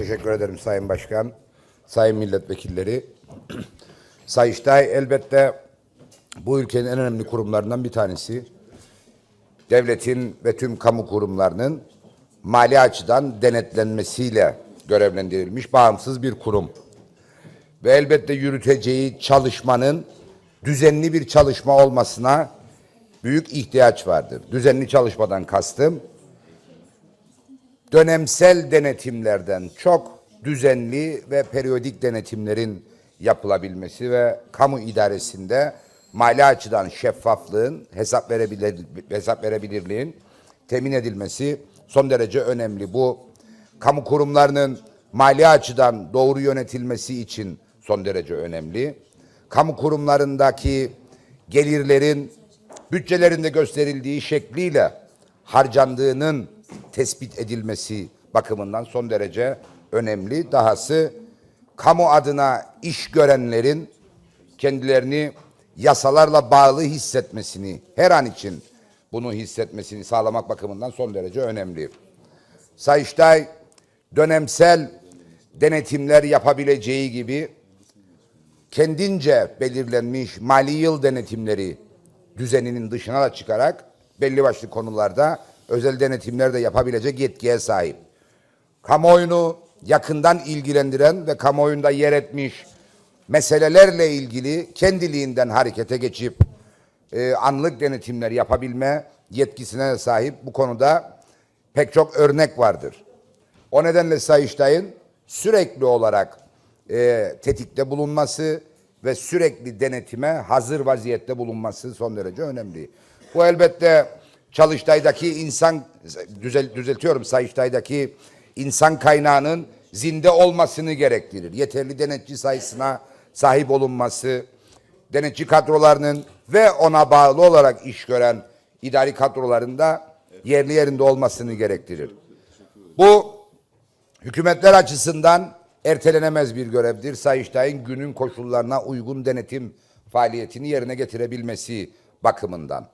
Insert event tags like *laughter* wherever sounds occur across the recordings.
Teşekkür ederim Sayın Başkan, Sayın Milletvekilleri. *clears throat* Sayıştay elbette bu ülkenin en önemli kurumlarından bir tanesi. Devletin ve tüm kamu kurumlarının mali açıdan denetlenmesiyle görevlendirilmiş bağımsız bir kurum. Ve elbette yürüteceği çalışmanın düzenli bir çalışma olmasına büyük ihtiyaç vardır. Düzenli çalışmadan kastım dönemsel denetimlerden çok düzenli ve periyodik denetimlerin yapılabilmesi ve kamu idaresinde mali açıdan şeffaflığın, hesap, verebilir, hesap verebilirliğin temin edilmesi son derece önemli. Bu kamu kurumlarının mali açıdan doğru yönetilmesi için son derece önemli. Kamu kurumlarındaki gelirlerin bütçelerinde gösterildiği şekliyle harcandığının tespit edilmesi bakımından son derece önemli. Dahası kamu adına iş görenlerin kendilerini yasalarla bağlı hissetmesini, her an için bunu hissetmesini sağlamak bakımından son derece önemli. Sayıştay dönemsel denetimler yapabileceği gibi kendince belirlenmiş mali yıl denetimleri düzeninin dışına da çıkarak belli başlı konularda özel denetimler de yapabilecek yetkiye sahip. Kamuoyunu yakından ilgilendiren ve kamuoyunda yer etmiş meselelerle ilgili kendiliğinden harekete geçip e, anlık denetimler yapabilme yetkisine sahip bu konuda pek çok örnek vardır. O nedenle Sayıştay'ın sürekli olarak e, tetikte bulunması ve sürekli denetime hazır vaziyette bulunması son derece önemli. Bu elbette Çalıştay'daki insan düzel, düzeltiyorum Sayıştay'daki insan kaynağının zinde olmasını gerektirir. Yeterli denetçi sayısına sahip olunması, denetçi kadrolarının ve ona bağlı olarak iş gören idari kadrolarında yerli yerinde olmasını gerektirir. Bu hükümetler açısından ertelenemez bir görevdir. Sayıştay'ın günün koşullarına uygun denetim faaliyetini yerine getirebilmesi bakımından.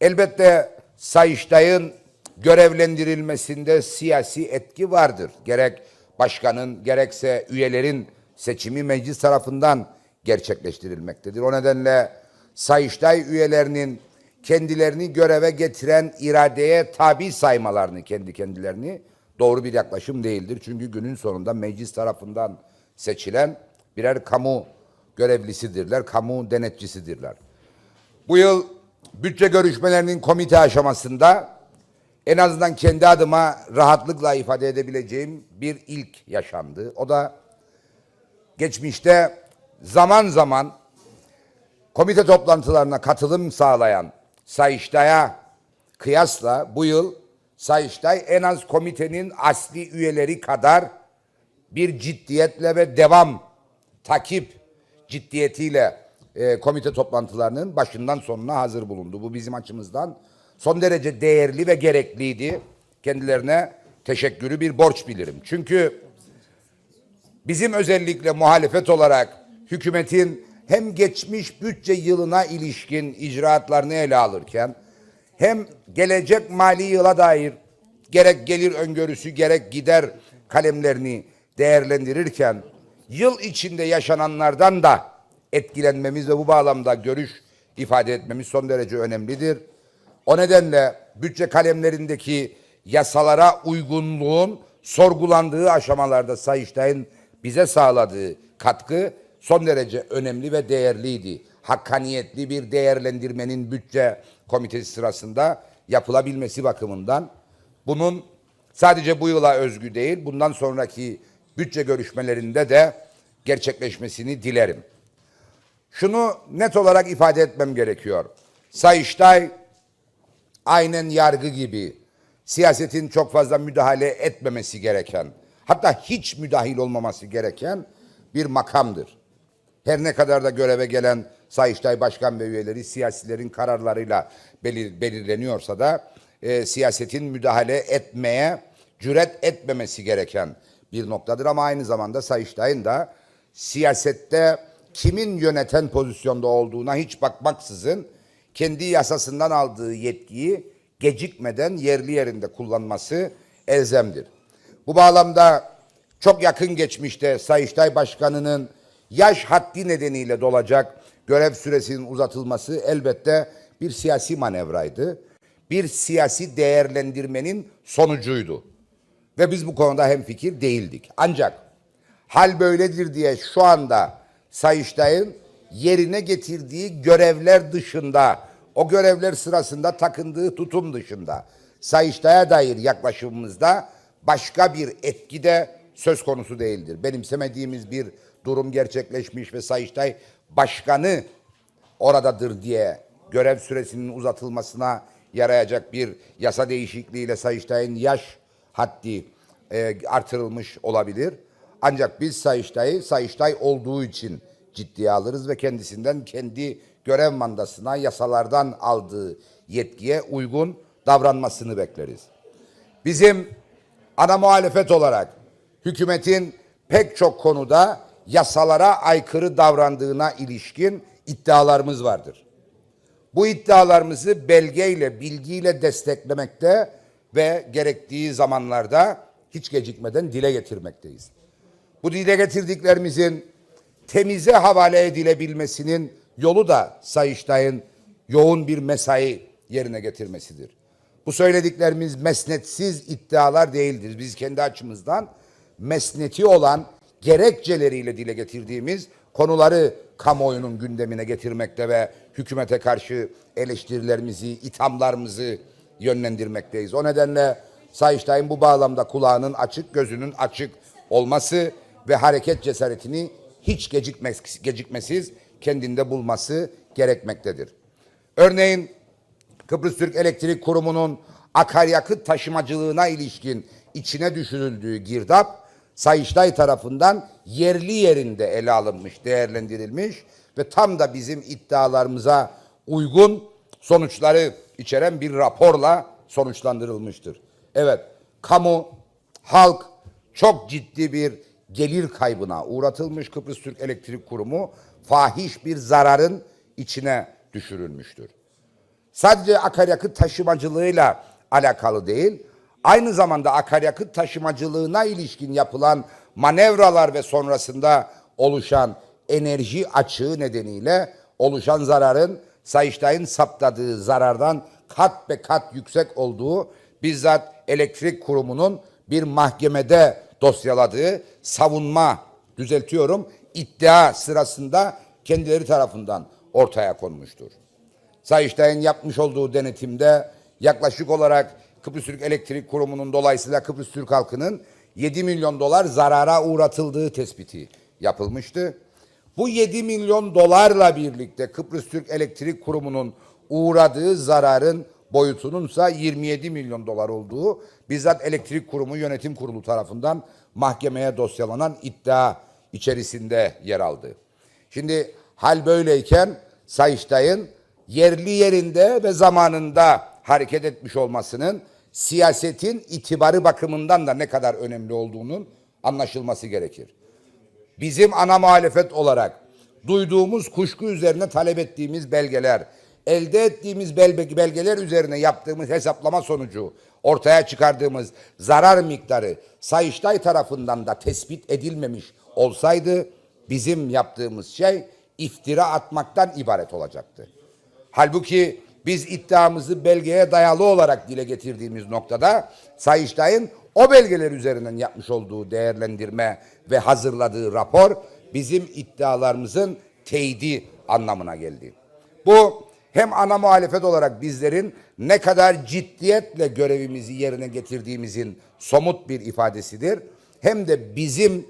Elbette Sayıştay'ın görevlendirilmesinde siyasi etki vardır. Gerek başkanın gerekse üyelerin seçimi meclis tarafından gerçekleştirilmektedir. O nedenle Sayıştay üyelerinin kendilerini göreve getiren iradeye tabi saymalarını kendi kendilerini doğru bir yaklaşım değildir. Çünkü günün sonunda meclis tarafından seçilen birer kamu görevlisidirler, kamu denetçisidirler. Bu yıl bütçe görüşmelerinin komite aşamasında en azından kendi adıma rahatlıkla ifade edebileceğim bir ilk yaşandı. O da geçmişte zaman zaman komite toplantılarına katılım sağlayan Sayıştay'a kıyasla bu yıl Sayıştay en az komitenin asli üyeleri kadar bir ciddiyetle ve devam takip ciddiyetiyle e, komite toplantılarının başından sonuna hazır bulundu. Bu bizim açımızdan son derece değerli ve gerekliydi. Kendilerine teşekkürü bir borç bilirim. Çünkü bizim özellikle muhalefet olarak hükümetin hem geçmiş bütçe yılına ilişkin icraatlarını ele alırken hem gelecek mali yıla dair gerek gelir öngörüsü gerek gider kalemlerini değerlendirirken yıl içinde yaşananlardan da etkilenmemiz ve bu bağlamda görüş ifade etmemiz son derece önemlidir. O nedenle bütçe kalemlerindeki yasalara uygunluğun sorgulandığı aşamalarda Sayıştay'ın bize sağladığı katkı son derece önemli ve değerliydi. Hakkaniyetli bir değerlendirmenin bütçe komitesi sırasında yapılabilmesi bakımından bunun sadece bu yıla özgü değil, bundan sonraki bütçe görüşmelerinde de gerçekleşmesini dilerim. Şunu net olarak ifade etmem gerekiyor. Sayıştay aynen yargı gibi siyasetin çok fazla müdahale etmemesi gereken, hatta hiç müdahil olmaması gereken bir makamdır. Her ne kadar da göreve gelen Sayıştay Başkan ve üyeleri siyasilerin kararlarıyla belir, belirleniyorsa da e, siyasetin müdahale etmeye cüret etmemesi gereken bir noktadır. Ama aynı zamanda Sayıştay'ın da siyasette kimin yöneten pozisyonda olduğuna hiç bakmaksızın kendi yasasından aldığı yetkiyi gecikmeden yerli yerinde kullanması elzemdir. Bu bağlamda çok yakın geçmişte Sayıştay Başkanı'nın yaş haddi nedeniyle dolacak görev süresinin uzatılması elbette bir siyasi manevraydı. Bir siyasi değerlendirmenin sonucuydu. Ve biz bu konuda hemfikir değildik. Ancak hal böyledir diye şu anda Sayıştay'ın yerine getirdiği görevler dışında, o görevler sırasında takındığı tutum dışında Sayıştay'a dair yaklaşımımızda başka bir etki de söz konusu değildir. Benimsemediğimiz bir durum gerçekleşmiş ve Sayıştay Başkanı oradadır diye görev süresinin uzatılmasına yarayacak bir yasa değişikliğiyle Sayıştay'ın yaş haddi e, artırılmış olabilir. Ancak biz Sayıştay'ı Sayıştay olduğu için ciddiye alırız ve kendisinden kendi görev mandasına yasalardan aldığı yetkiye uygun davranmasını bekleriz. Bizim ana muhalefet olarak hükümetin pek çok konuda yasalara aykırı davrandığına ilişkin iddialarımız vardır. Bu iddialarımızı belgeyle, bilgiyle desteklemekte ve gerektiği zamanlarda hiç gecikmeden dile getirmekteyiz. Bu dile getirdiklerimizin temize havale edilebilmesinin yolu da Sayıştay'ın yoğun bir mesai yerine getirmesidir. Bu söylediklerimiz mesnetsiz iddialar değildir. Biz kendi açımızdan mesneti olan gerekçeleriyle dile getirdiğimiz konuları kamuoyunun gündemine getirmekte ve hükümete karşı eleştirilerimizi, ithamlarımızı yönlendirmekteyiz. O nedenle Sayıştay'ın bu bağlamda kulağının açık, gözünün açık olması ve hareket cesaretini hiç gecikmez, gecikmesiz kendinde bulması gerekmektedir. Örneğin Kıbrıs Türk Elektrik Kurumu'nun akaryakıt taşımacılığına ilişkin içine düşürüldüğü girdap Sayıştay tarafından yerli yerinde ele alınmış, değerlendirilmiş ve tam da bizim iddialarımıza uygun sonuçları içeren bir raporla sonuçlandırılmıştır. Evet, kamu, halk çok ciddi bir gelir kaybına uğratılmış Kıbrıs Türk Elektrik Kurumu fahiş bir zararın içine düşürülmüştür. Sadece akaryakıt taşımacılığıyla alakalı değil, aynı zamanda akaryakıt taşımacılığına ilişkin yapılan manevralar ve sonrasında oluşan enerji açığı nedeniyle oluşan zararın Sayıştay'ın saptadığı zarardan kat be kat yüksek olduğu bizzat elektrik kurumunun bir mahkemede dosyaladığı savunma düzeltiyorum iddia sırasında kendileri tarafından ortaya konmuştur. Sayıştay'ın yapmış olduğu denetimde yaklaşık olarak Kıbrıs Türk Elektrik Kurumu'nun dolayısıyla Kıbrıs Türk halkının 7 milyon dolar zarara uğratıldığı tespiti yapılmıştı. Bu 7 milyon dolarla birlikte Kıbrıs Türk Elektrik Kurumu'nun uğradığı zararın boyutunun ise 27 milyon dolar olduğu bizzat elektrik kurumu yönetim kurulu tarafından mahkemeye dosyalanan iddia içerisinde yer aldı. Şimdi hal böyleyken Sayıştay'ın yerli yerinde ve zamanında hareket etmiş olmasının siyasetin itibarı bakımından da ne kadar önemli olduğunun anlaşılması gerekir. Bizim ana muhalefet olarak duyduğumuz kuşku üzerine talep ettiğimiz belgeler, elde ettiğimiz belge- belgeler üzerine yaptığımız hesaplama sonucu ortaya çıkardığımız zarar miktarı Sayıştay tarafından da tespit edilmemiş olsaydı bizim yaptığımız şey iftira atmaktan ibaret olacaktı. Halbuki biz iddiamızı belgeye dayalı olarak dile getirdiğimiz noktada Sayıştay'ın o belgeler üzerinden yapmış olduğu değerlendirme ve hazırladığı rapor bizim iddialarımızın teyidi anlamına geldi. Bu hem ana muhalefet olarak bizlerin ne kadar ciddiyetle görevimizi yerine getirdiğimizin somut bir ifadesidir. Hem de bizim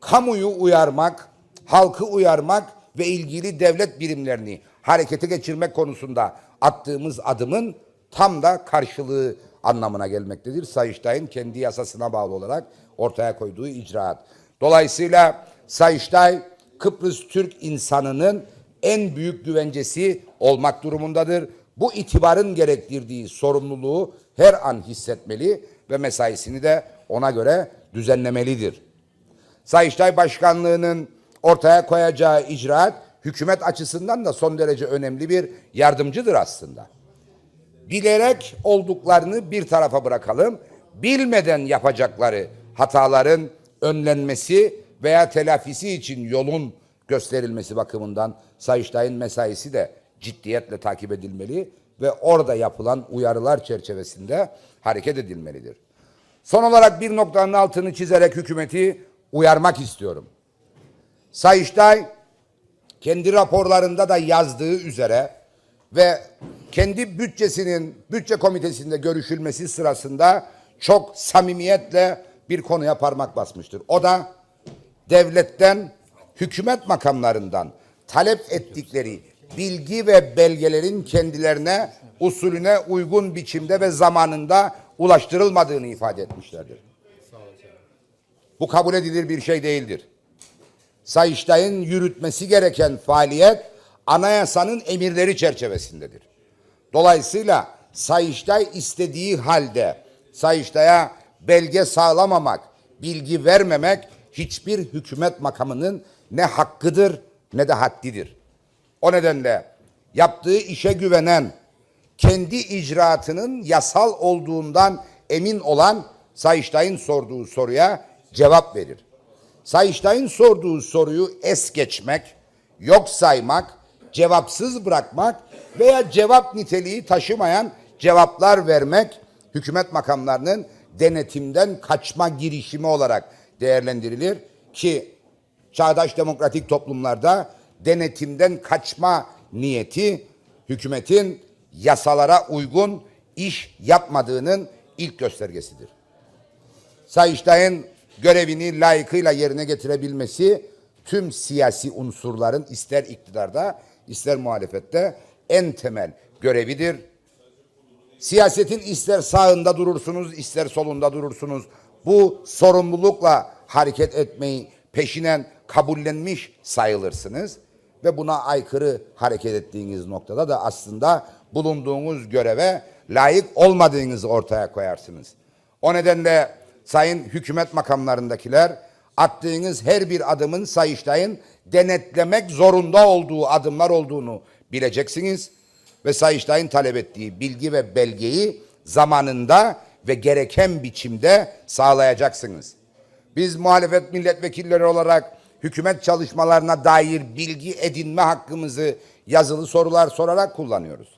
kamuyu uyarmak, halkı uyarmak ve ilgili devlet birimlerini harekete geçirmek konusunda attığımız adımın tam da karşılığı anlamına gelmektedir. Sayıştay'ın kendi yasasına bağlı olarak ortaya koyduğu icraat. Dolayısıyla Sayıştay Kıbrıs Türk insanının en büyük güvencesi olmak durumundadır. Bu itibarın gerektirdiği sorumluluğu her an hissetmeli ve mesaisini de ona göre düzenlemelidir. Sayıştay Başkanlığı'nın ortaya koyacağı icraat hükümet açısından da son derece önemli bir yardımcıdır aslında. Bilerek olduklarını bir tarafa bırakalım. Bilmeden yapacakları hataların önlenmesi veya telafisi için yolun gösterilmesi bakımından Sayıştay'ın mesaisi de ciddiyetle takip edilmeli ve orada yapılan uyarılar çerçevesinde hareket edilmelidir. Son olarak bir noktanın altını çizerek hükümeti uyarmak istiyorum. Sayıştay kendi raporlarında da yazdığı üzere ve kendi bütçesinin bütçe komitesinde görüşülmesi sırasında çok samimiyetle bir konuya parmak basmıştır. O da devletten, hükümet makamlarından talep ettikleri bilgi ve belgelerin kendilerine usulüne uygun biçimde ve zamanında ulaştırılmadığını ifade etmişlerdir. Bu kabul edilir bir şey değildir. Sayıştay'ın yürütmesi gereken faaliyet anayasanın emirleri çerçevesindedir. Dolayısıyla Sayıştay istediği halde Sayıştay'a belge sağlamamak, bilgi vermemek hiçbir hükümet makamının ne hakkıdır ne de haddidir. O nedenle yaptığı işe güvenen, kendi icraatının yasal olduğundan emin olan Sayıştay'ın sorduğu soruya cevap verir. Sayıştay'ın sorduğu soruyu es geçmek, yok saymak, cevapsız bırakmak veya cevap niteliği taşımayan cevaplar vermek hükümet makamlarının denetimden kaçma girişimi olarak değerlendirilir ki çağdaş demokratik toplumlarda denetimden kaçma niyeti hükümetin yasalara uygun iş yapmadığının ilk göstergesidir. Sayıştay'ın görevini layıkıyla yerine getirebilmesi tüm siyasi unsurların ister iktidarda ister muhalefette en temel görevidir. Siyasetin ister sağında durursunuz ister solunda durursunuz. Bu sorumlulukla hareket etmeyi peşinen kabullenmiş sayılırsınız ve buna aykırı hareket ettiğiniz noktada da aslında bulunduğunuz göreve layık olmadığınızı ortaya koyarsınız. O nedenle sayın hükümet makamlarındakiler attığınız her bir adımın Sayıştay'ın denetlemek zorunda olduğu adımlar olduğunu bileceksiniz ve Sayıştay'ın talep ettiği bilgi ve belgeyi zamanında ve gereken biçimde sağlayacaksınız. Biz muhalefet milletvekilleri olarak hükümet çalışmalarına dair bilgi edinme hakkımızı yazılı sorular sorarak kullanıyoruz.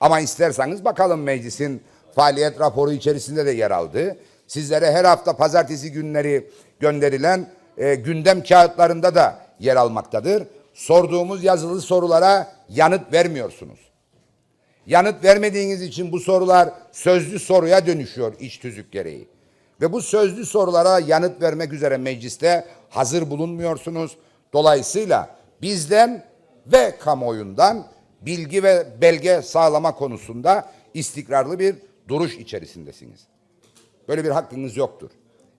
Ama isterseniz bakalım meclisin faaliyet raporu içerisinde de yer aldı. Sizlere her hafta pazartesi günleri gönderilen e, gündem kağıtlarında da yer almaktadır. Sorduğumuz yazılı sorulara yanıt vermiyorsunuz. Yanıt vermediğiniz için bu sorular sözlü soruya dönüşüyor iç tüzük gereği. Ve bu sözlü sorulara yanıt vermek üzere mecliste hazır bulunmuyorsunuz. Dolayısıyla bizden ve kamuoyundan bilgi ve belge sağlama konusunda istikrarlı bir duruş içerisindesiniz. Böyle bir hakkınız yoktur.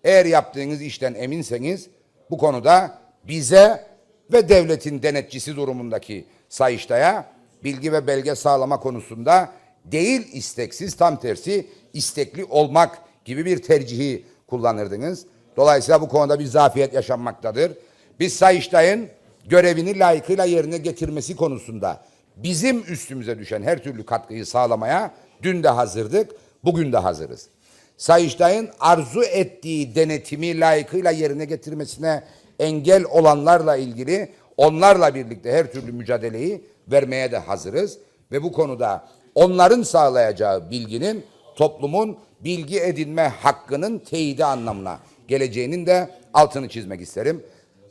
Eğer yaptığınız işten eminseniz bu konuda bize ve devletin denetçisi durumundaki Sayıştay'a bilgi ve belge sağlama konusunda değil isteksiz tam tersi istekli olmak gibi bir tercihi kullanırdınız. Dolayısıyla bu konuda bir zafiyet yaşanmaktadır. Biz Sayıştay'ın görevini layıkıyla yerine getirmesi konusunda bizim üstümüze düşen her türlü katkıyı sağlamaya dün de hazırdık, bugün de hazırız. Sayıştay'ın arzu ettiği denetimi layıkıyla yerine getirmesine engel olanlarla ilgili onlarla birlikte her türlü mücadeleyi vermeye de hazırız ve bu konuda onların sağlayacağı bilginin toplumun bilgi edinme hakkının teyidi anlamına geleceğinin de altını çizmek isterim.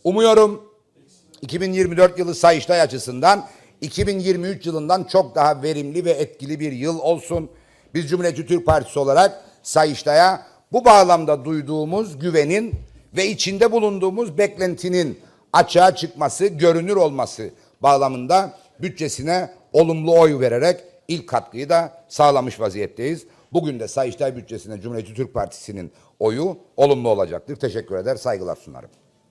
Umuyorum 2024 yılı Sayıştay açısından 2023 yılından çok daha verimli ve etkili bir yıl olsun. Biz Cumhuriyetçi Türk Partisi olarak Sayıştay'a bu bağlamda duyduğumuz güvenin ve içinde bulunduğumuz beklentinin açığa çıkması, görünür olması bağlamında bütçesine olumlu oy vererek ilk katkıyı da sağlamış vaziyetteyiz. Bugün de Sayıştay bütçesine Cumhuriyetçi Türk Partisi'nin oyu olumlu olacaktır. Teşekkür eder, saygılar sunarım.